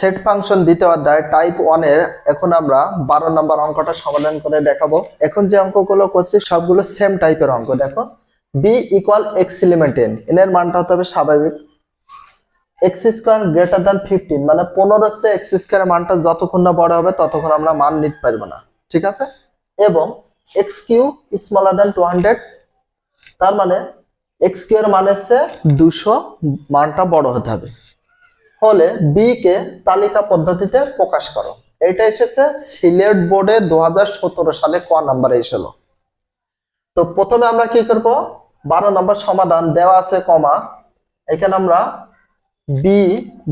Set function দ্বিতীয় অধ্যায় type ওয়ানের এখন আমরা বারো নম্বর অঙ্কটা সমাধান করে দেখাবো। এখন যে অঙ্কগুলো করছি, সবগুলো সেম টাইপের অঙ্ক, দেখো। B equal X element N N এর মানটা হতে হবে স্বাভাবিক। X square greater than fifteen মানে পনেরো সে এক্স স্কোয়ারের মানটা যতক্ষণ না বড় হবে, ততক্ষণ আমরা মান নিতে পারব না। ঠিক আছে? এবং X cube smaller than two hundred তার মানে এক্স কিউ এর মান এসছে দুশো মানটা বড় হতে হবে। হলে বি কে তালিকা পদ্ধতিতে প্রকাশ করো। এটা এসেছে সিলেট বোর্ডে দু হাজার সতেরো সালে ক নাম্বারে এসেছিল তো প্রথমে আমরা কি করব? বারো নম্বর সমাধান দেওয়া আছে কমা। এখানে আমরা বি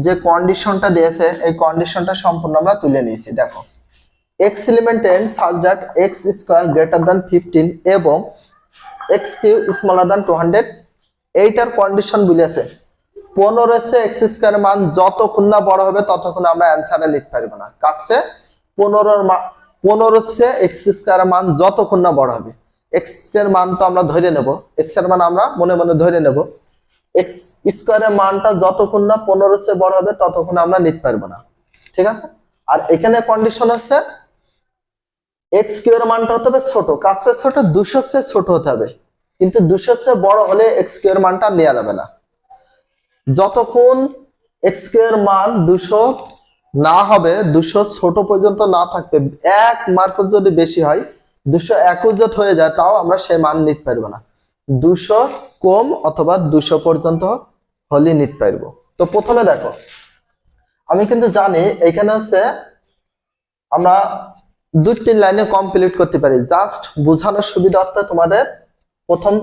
যে কন্ডিশনটা দিয়েছে, এই কন্ডিশনটা সম্পূর্ণ আমরা তুলে নিয়েছি। দেখো এক্স এলিমেন্ট এন সাজ X square greater than fifteen এবং X cube smaller than two hundred এইটার কন্ডিশন বুঝেছে পনেরো এসে এক্স স্কোয়ারের মান যতক্ষণ না বড় হবে, ততক্ষণ আমরা লিখতে পারব না। কাছে পনেরোর পনেরো সে মান যতক্ষণ না বড় হবে, এক্স মান তো আমরা ধরে নেব মান আমরা মনে মনে ধরে নেব। এক্স স্কোয়ারের মানটা যতক্ষণ না বড় হবে, ততক্ষণ আমরা পারব না। ঠিক আছে? আর এখানে কন্ডিশন মানটা হতে হবে ছোট কাছের ছোট, দুশো সে ছোট হতে হবে। কিন্তু দুশো সে বড় হলে এক্স মানটা নেওয়া যাবে না। যতক্ষণ এক্সের মান দুশো না হবে, দুশো ছোট পর্যন্ত না থাকবে, এক মার্ফত যদি বেশি হয়, দুশো একুজত হয়ে যায়, তাও আমরা সেই মান নিতে পারব না। দুশো কম অথবা দুশো পর্যন্ত হলে নিতে পারব। তো প্রথমে দেখো, আমি কিন্তু জানি এখানে হচ্ছে আমরা দুই তিন লাইনে কমপ্লিট করতে পারি। জাস্ট বোঝানোর সুবিধার্থে তোমাদের প্রথম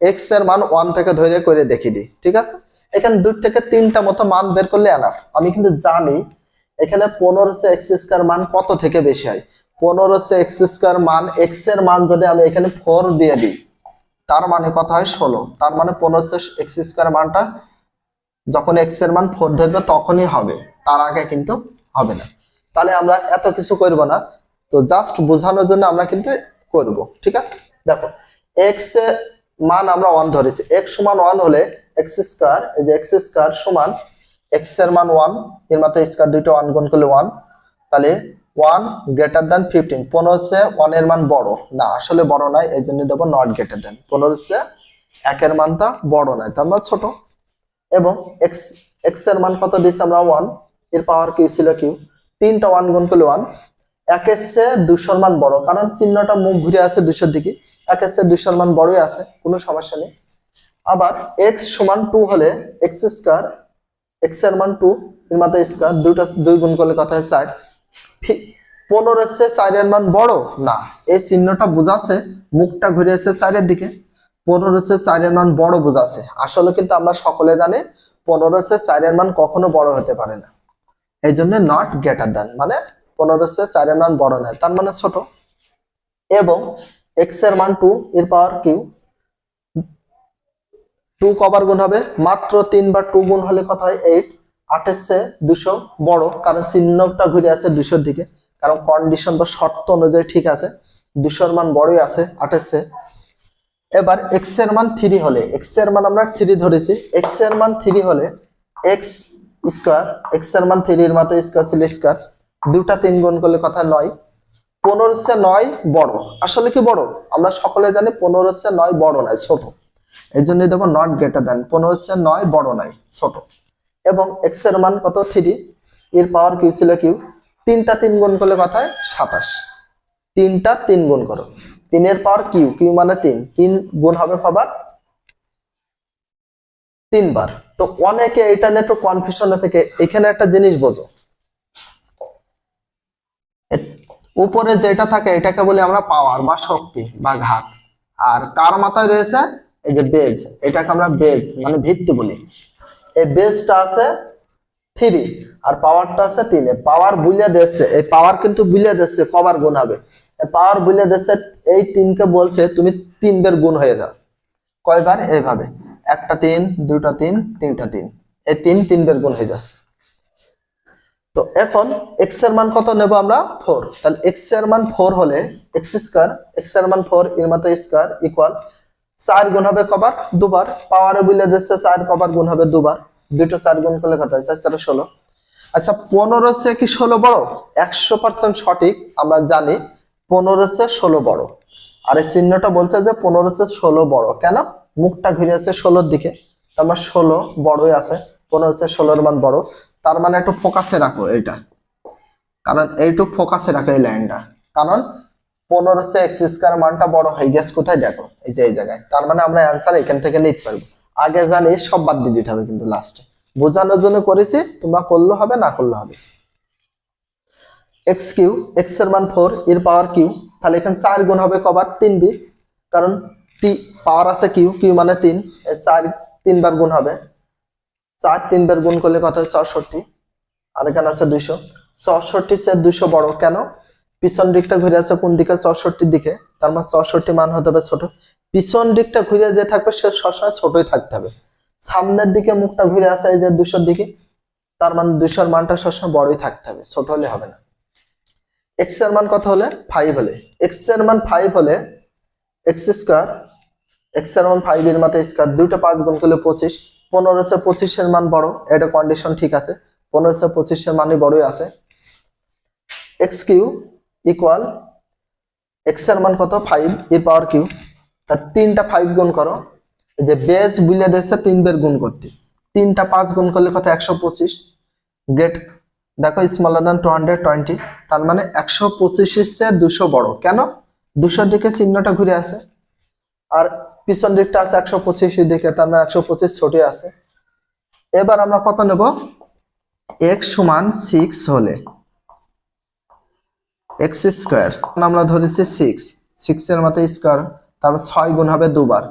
এক্সের মান ওয়ান থেকে ধরে করে দেখিয়ে দিই, ঠিক আছে? এখানে দুই থেকে তিনটা মতো মান বের করলে এনাফ আমি কিন্তু জানি এখানে পনেরো সে এক্স স্কোয়ার মান কত থেকে বেশি হয়। পনেরো সে এক্স স্কোয়ার মান এক্সের মান যদি আমি এখানে ফোর দিয়ে দিই, তার মানে কত হয়? ষোলো। তার মানে পনেরো সে এক্স স্কোয়ার মানটা যখন এক্সের মান ফোর ধরবে, তখনই হবে। তার আগে কিন্তু হবে না। তাহলে আমরা এত কিছু করব না। তো জাস্ট বোঝানোর জন্য আমরা কিন্তু করব, ঠিক আছে? দেখো এক্স মান আমরা ওয়ান ধরেছি। এক্স সমান ওয়ান হলে এক্স স্কোয়ার এই যে এক্স স্কোয়ার সমান এক্সের মান ওয়ানের মাথায় স্কোয়ার দুইটা ওয়ান গুণ করলে ওয়ান তাহলে ওয়ান গ্রেটার দেন ফিফটিন পনেরো হচ্ছে ওয়ানের মান বড়। না, আসলে বড় নয় এই জন্য দেবো নট গ্রেটার দেন পনেরো হচ্ছে একের মানটা বড় নয়, তার মানে ছোট। এবং এক্স এক্সের মান কত দিয়েছি আমরা ওয়ানের পাওয়ার কিউ ছিল কিউ তিনটা ওয়ান গুণ করলে ওয়ান এক এসছে দুশোর মান বড়। কারণ চিহ্নটা মুখ ঘুরে আছে দুশোর দিকে। এক এসছে দুশোর মান বড়ই আছে, কোনো সমস্যা নেই। আবার এক্স সমান টু হলে এক্স স্কোয়ার এক্সের মান টু এর মাথায় স্কোয়ার দুইটা দুই গুণ করলে কথা হয় চার? পনেরো এসছে চারের মান বড়? না। এই চিহ্নটা বোঝাচ্ছে, মুখটা ঘুরে এসে চারের দিকে। পনেরো এসে চারের মান বড় বোঝাচ্ছে। আসলে কিন্তু আমরা সকলে জানি, পনেরো এসে চারের মান কখনো বড় হতে পারে না। এই জন্য নট গ্রেটার দেন মানে পনেরো এসে চারের মান বড় নয়, তার মানে ছোট। এবং এক্সের মান টু এর পাওয়ার কিউ টু কবার গুণ হবে, মাত্র তিনবার টু গুণ হলে কথা হয়? এইট আটের চেয়ে দুশো বড়, কারণ চিহ্নটা ঘুরে আছে দুশোর দিকে। কারণ কন্ডিশন বা শর্ত অনুযায়ী ঠিক আছে। দুশোর মান বড়ই আছে, আটের চেয়ে এবার এক্সের মান থ্রি হলে এক্সের মান আমরা থ্রি ধরেছি। এক্সের মান থ্রি হলে এক্স স্কোয়ার এক্সের মান থ্রি এর মাথায় স্কোয়ার ছিল স্কোয়ার দুটা তিন গুণ করলে কথা নয়। পনেরো চেয়ে নয়, বড়। আসলে কি বড়? আমরা সকলে জানি পনেরো চেয়ে নয়, বড় নয়, ছোট। এই জন্য দেখো নট গ্রেটার দেন পনেরো চেয়ে নয়, বড় নয়, ছোট। এবং এক্সের মান কত? থ্রি এর পাওয়ার কিউ ছিল কিউ তিনটা তিন গুণ করলে কথায় সাতাশ। তিনটা তিন গুণ করো। তিনের পাওয়ার কিউ কিউ মানে তিন। তিন গুণ হবে কবার? তিনবার। তো অনেকে এটা নিয়ে একটু কনফিউশনে থেকে। এখানে একটা জিনিস বোঝো। উপরে যেটা থাকে, এটাকে বলি আমরা পাওয়ার বা শক্তি বা ঘাত। আর কার মাথায় রয়েছে? এই যে বেজ এটাকে আমরা বেজ মানে ভিত্তি বলি। এই বেজটা আছে থ্রি আর পাওয়ারটা আছে তিনে। পাওয়ার বুলিয়ে দিচ্ছে এই পাওয়ার কিন্তু বুলিয়ে দিচ্ছে কবার গুণ হবে? পাওয়ার বুলিয়ে দিচ্ছে এই তিনকে বলছে তুমি তিন বের গুণ হয়ে যাও। কয়বার? এইভাবে। একটা তিন দুটা তিন, তিনটা তিন। এই তিন তিন বের গুণ হয়ে যাচ্ছে। তো এখন এক্সের মান কত নেব আমরা? ফোর তাহলে এক্সের মান ফোর হলে এক্স স্কোয়ার এক্সের মান ফোর এর মাথায় স্কোয়ার ইকুয়াল চার গুণ হবে কবার? দুবার। পাওয়ারে বুঝলে দিচ্ছে চার, কবার গুণ হবে দুবার। দুটো চার গুণ করলে কত হয়? চার ষোলো। আচ্ছা পনেরো চেয়ে কি ষোলো বড়? একশো পার্সেন্ট সঠিক, আমরা জানি পনেরো চেয়ে ষোলো বড়। আর এই চিহ্নটা বলছে যে পনেরো চেয়ে ষোলো বড়। কেন? মুখটা ঘুরে আছে ষোলোর দিকে। তার মানে ষোলো বড়ই আছে। পনেরো চেয়ে ষোলোর মান বড়। তার মানে একটু ফোকাসে রাখো এটা কারণ এইটুক ফোকাসে রাখো এই লাইনটা কারণ পনেরো চেয়ে এক্স স্কোয়ার মানটা বড় হয়ে গেছে কোথায় দেখো? এই যে এই জায়গায়। তার মানে আমরা অ্যান্সার এখান থেকে নিতে পারব আগে জানি সব বাদ দিয়ে দিতে হবে কিন্তু লাস্টে বোঝানোর জন্য করেছি, তোমরা করলে হবে, না করলে হবে। এক্স কিউ এক্সের মান ফোর এর পাওয়ার কিউ। তাহলে এখানে চার গুণ হবে কবার? তিন বি কারণ টি পাওয়ার আছে কিউ কিউ মানে তিন। চার তিনবার গুণ হবে। চার তিনবার গুণ করলে কত হয়? চৌষট্টি আর এখানে আছে দুইশো। চৌষট্টি সে দুইশো বড়। কেন? পিছন দিকটা ঘুরে আছে কোন দিকে? চৌষট্টির দিকে। তার মানে চৌষট্টি মান হতে হবে ছোট। পিছন দিকটা ঘুরে যে থাকবে, সে সবসময় ছোটই থাকতে হবে। সামনের দিকে মুখটা ঘুরে আসে এই যে দুশোর দিকে, তার মানে দুশোর মানটা সবসময় বড়ই থাকতে হবে। ছোট হলে হবে না। এক্সের মান কত হলে? ফাইভ হলে। এক্সের মান ফাইভ হলে এক্স স্কোয়ার এক্সের মান ফাইভ এর মাথা স্কোয়ার দুটো পাঁচ গুণ করলে পঁচিশ। পনেরো হচ্ছে পঁচিশের মান বড়, এটা কন্ডিশন ঠিক আছে। পনেরোশো পঁচিশের মানই বড়ই আছে। এক্স কিউ ইকুয়াল এক্সের মান কত? ফাইভ এর পাওয়ার কিউ। তার তিনটা ফাইভ গুণ করো। যে বেজ বুঝলে দিয়েছে, তিন বের গুণ করতে। তিনটা পাঁচ গুণ করলে কত? একশো পঁচিশ। গ্রেট দেখো smaller than two hundred twenty তার মানে একশো পঁচিশের চেয়ে দুশো বড়। কেন? দুশোর দিকে চিহ্নটা ঘুরে আছে আর পিছন দিকটা আছে একশো পঁচিশের দিকে তার মানে একশো পঁচিশ ছোটে আছে। এবার আমরা কত নেব? এক্স সমান সিক্স হলে। এক্স স্কোয়ার আমরা ধরেছি সিক্স সিক্স এর মতো স্কোয়ার তারপর ছয় গুণ হবে দুবার।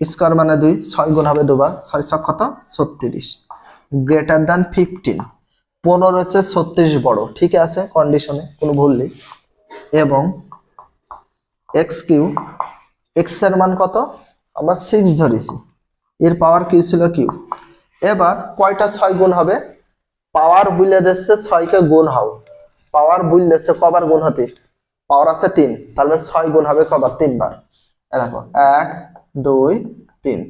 স্কোয়ার মানে দুই, ছয় গুণ হবে দুবার। ছয় ছক কত? ছত্রিশ। গ্রেটার দ্যান ফিফটিন পনেরো হচ্ছে ছত্রিশ বড় ঠিক আছে কন্ডিশনে কোনো ভুল নেই। এবং এক্স কিউ এক্সের মান কত? আমরা সিক্স ধরেছি। এর পাওয়ার কিউ ছিল কিউ এবার কয়টা ছয় গুণ হবে? পাওয়ার বুঝলে দিচ্ছে ছয়কে গুণ হও পাওয়ার বুঝলে দিচ্ছে কবার গুণ হতে? পাওয়ার আছে তিন। তাহলে ছয় গুণ হবে কবার? তিনবার। দেখো, এক, দুই, তিন।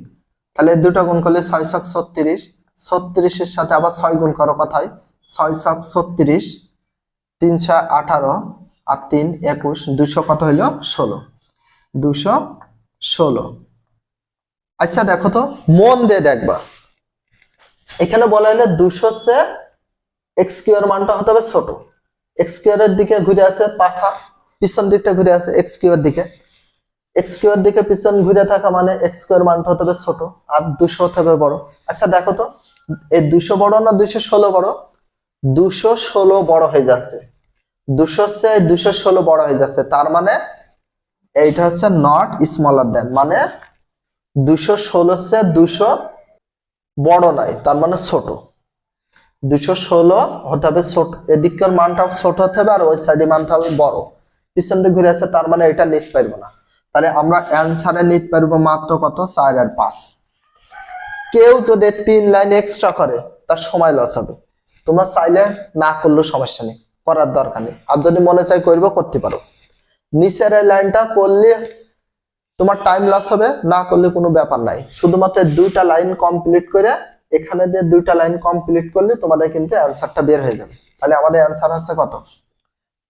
তাহলে দুটো গুণ করলে ছয় ছক ছত্রিশ। ছত্রিশের সাথে আবার ছয় গুণ করো কথায়। ছয় ছক ছত্রিশ তিনশো আঠারো, আর তিন একুশ। দুশো কত হইল? ষোলো। দুশো ষোলো। আচ্ছা দেখো তো, মন দিয়ে দেখবা। এখানে বলা হলে দুশো সে এক্স কিউর মানটা হতে হবে ছোট। এক্স কিউরের দিকে ঘুরে আছে পাছা পিছন দিকটা ঘুরে আছে এক্স কিউর দিকে। এক্স কিউর দিকে পিছন ঘুরে থাকা মানে এক্স কিউর মানটা হতে হবে ছোট, আর দুশো হতে হবে বড়। আচ্ছা দেখো তো, এই দুশো বড় না দুশো ষোলো বড়? দুশো ষোলো বড় হয়ে যাচ্ছে। দুশো সে দুশো ষোলো বড় হয়ে যাচ্ছে, তার মানে এইটা হচ্ছে নট স্মলার দেন মানে দুশো ষোলো সে দুশো বড় নয়, তার মানে ছোট। দুশো ষোলো হতে হবে ছোট এদিকের মানটা ছোট হতে হবে আর ওই সাইডে মানটা হবে বড়। পিছন দিকে ঘুরে আছে, তার মানে এটা নিতে পারব না। তাহলে আমরা অ্যান্সারে নিতে পারব মাত্র কত? চার আর পাঁচ। কেউ যদি তিন লাইন এক্সট্রা করে, তার সময় লস হবে। তোমরা চাইলে না করলেও সমস্যা নেই, করার দরকার নেই। আর যদি মনে চাই করব, করতে পারো। নিচের এই লাইনটা করলে তোমার টাইম লস হবে, না করলে কোনো ব্যাপার নাই। শুধুমাত্র দুইটা লাইন কমপ্লিট করে, এখানে দিয়ে দুইটা লাইন কমপ্লিট করলে তোমাদের কিন্তু অ্যান্সারটা বের হয়ে যাবে। তাহলে আমাদের অ্যান্সার হচ্ছে কত?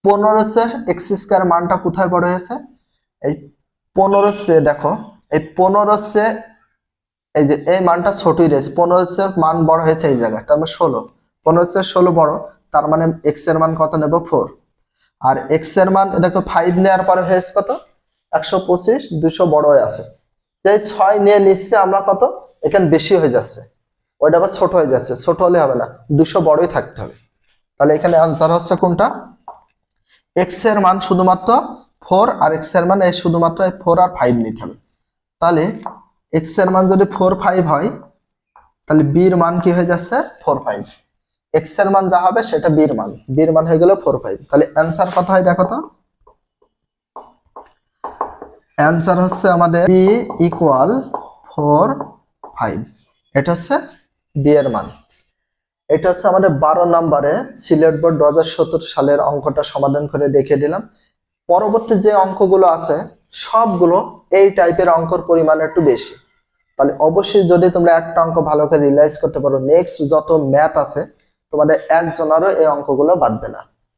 পনেরো সে এক্স স্কোয়ার মানটা কোথায় বড় হয়েছে? এই পনেরো সে দেখো, এই পনেরো সে এই যে এই মানটা ছোটই রয়েছে। পনেরো সে মান বড় হয়েছে এই জায়গায়, তার মানে ষোলো। পনেরো সে ষোলো বড়, তার মানে এক্সের মান কত নেব? ফোর আর এক্সের মান দেখো ফাইভ নেওয়ার পরে হয়েছে কত? একশো পঁচিশ, দুশো বড় হয়ে আছে। এই ছয় নিয়ে নিচ্ছে, আমরা কত? এখানে বেশি হয়ে যাচ্ছে। ওইটা আবার ছোট হয়ে যাচ্ছে। ছোট হলে হবে না। দুশো বড়ই থাকতে হবে। তাহলে এখানে আনসার হচ্ছে কোনটা? এক্সের মান শুধুমাত্র ফোর আর এক্সের মান এই শুধুমাত্র ফোর আর ফাইভ নিতে হবে। তাহলে এক্সের মান যদি ফোর ফাইভ হয়, তাহলে বির মান কি হয়ে যাচ্ছে? ফোর ফাইভ এক্সের মান যা হবে সেটা বির মান। বির মান হয়ে গেল ফোর ফাইভ তাহলে অ্যান্সার কত হয় দেখো তো? অ্যান্সার হচ্ছে আমাদের বি ইকুয়াল ফোর ফাইভ এটা হচ্ছে বি এর মান। এটা হচ্ছে আমাদের বারো নম্বরে সিলেট বোর্ড দু হাজার সতেরো সালের অঙ্কটা সমাধান করে দেখিয়ে দিলাম। পরবর্তী যে অঙ্কগুলো আছে, সবগুলো এই টাইপের অঙ্কর পরিমাণ একটু বেশি। তাহলে অবশ্যই যদি তোমরা একটা অঙ্ক ভালো করে রিয়েলাইজ করতে পারো নেক্সট যত ম্যাথ আছে তোমাদের একজনেরও এই অঙ্কগুলো বাদবে না